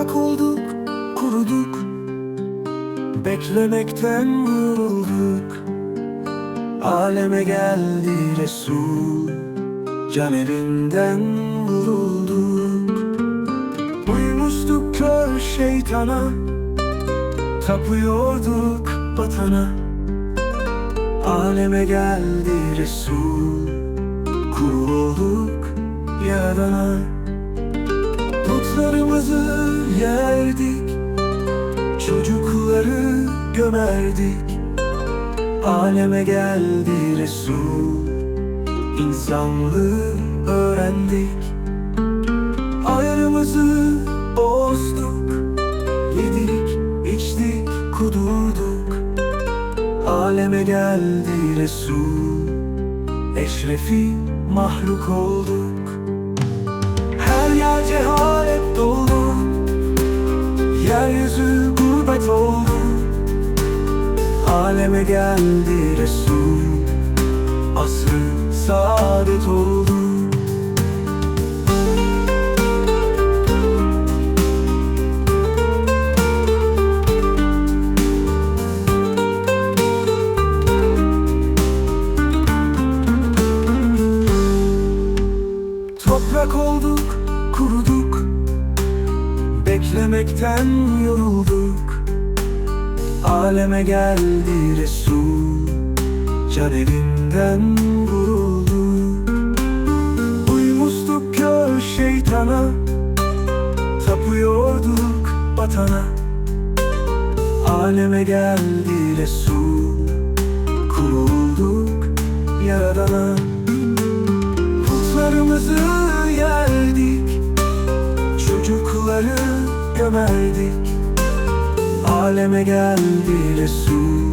Toprak olduk, kuruduk. Beklemekten yorulduk Aleme geldi Resul. Can evinden vurulduk. Uymuştuk kör şeytana. Tapıyorduk batana Aleme geldi Resul. Kul olduk Yaradana Putlarımızı yerdik Çocukları gömerdik. Aleme geldi Resul İnsanlığı öğrendik. Ayrımızı bozduk Yedik, içtik, kudurduk. Aleme geldi Resul Eşrefi mahluk olduk cehalet dolu Yeryüzü gurbet oldu. Aleme geldi Resul. Asrı saadet oldu. Toprak olduk, kuruduk. Beklemekten yorulduk. Aleme geldi Resul. Can evinden vurulduk. Uymuştuk kör şeytana. Tapıyorduk batana. Aleme geldi Resul. Kurulduk Yaradana. Putlarımızı yerdik Çocukları gömerdik. Aleme geldi Resul.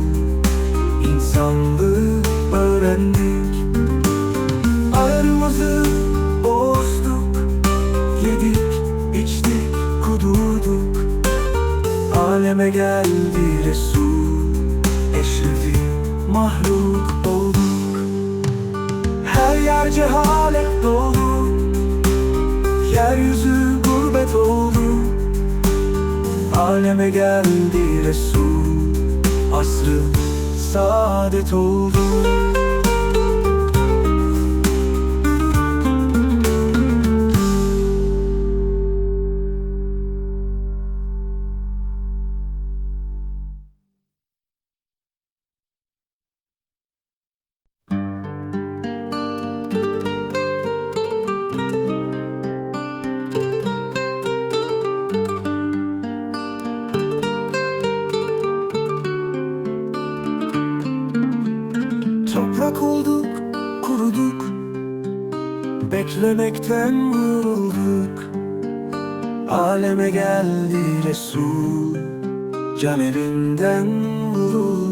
İnsanlığı öğrendik. Ayrımızı bozduk Yedik, içtik, kudurduk. Aleme geldi Resul. Eşrefi mahluk olduk. Her yer cehalet dolu Aleme geldi Resul Asrı saadet oldu Toprak olduk, kuruduk. Beklemekten yorulduk Aleme geldi Resul. Can evinden vurulduk